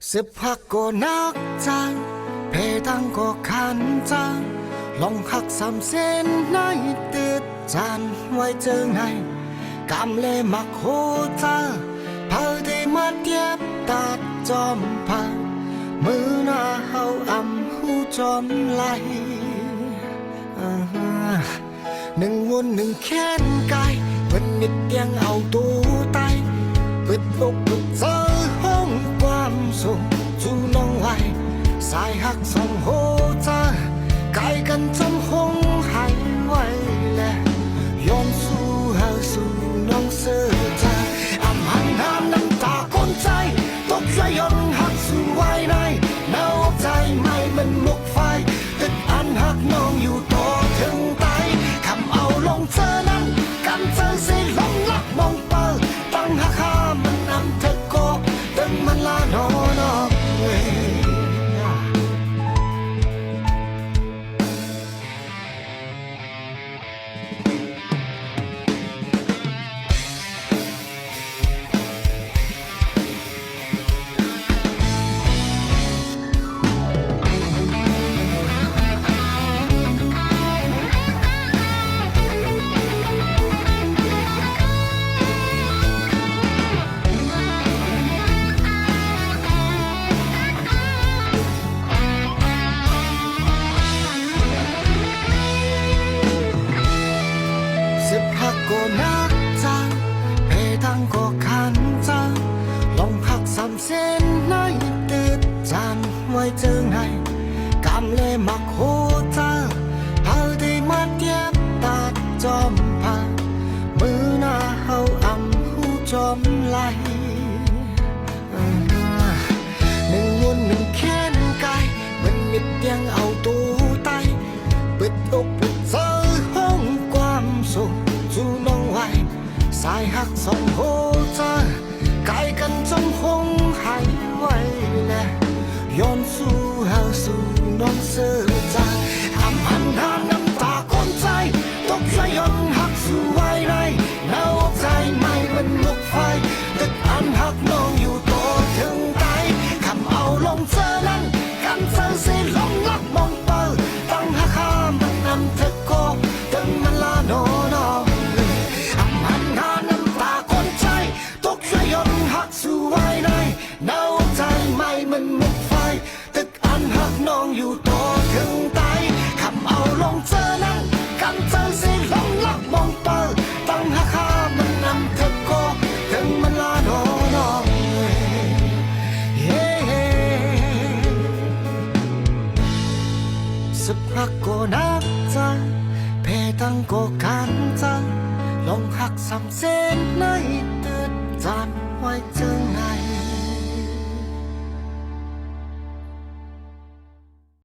10학고 낙장 배당고 간장 롱학 삼센 나이 뜻잔 와이정 나이 감래 막 호자 발디 마디앱다 점파 문화 하우 암후 점 라이 능원 능캔 가이 vẫn nít tiếng ao tố tay vứt lúc vứt gió 在黑หัก解紧งหู 낫고 낙장 배당고 간장 롱팍 삼신 나이 뜻잔 ngoài trường này cảm lệ mặc hô ta hao đi mắt tiếp ta chom pa mưa na hao âm hu chom lại หนึ่งมวลหนึ่งแค้นกายมันมิดยังเอาายหักสองหัวใจ น้องอยู่ตัวถึงตายคำเอาลงเจอนั้กันเจอสิลงลักมองเปิดตั้งหาค่ามันนำเธอก็ถึงมันลาโนน้องเฮ้สักพักก็นักใจเพตั้งก็กันใจลองหักสำเส้นใน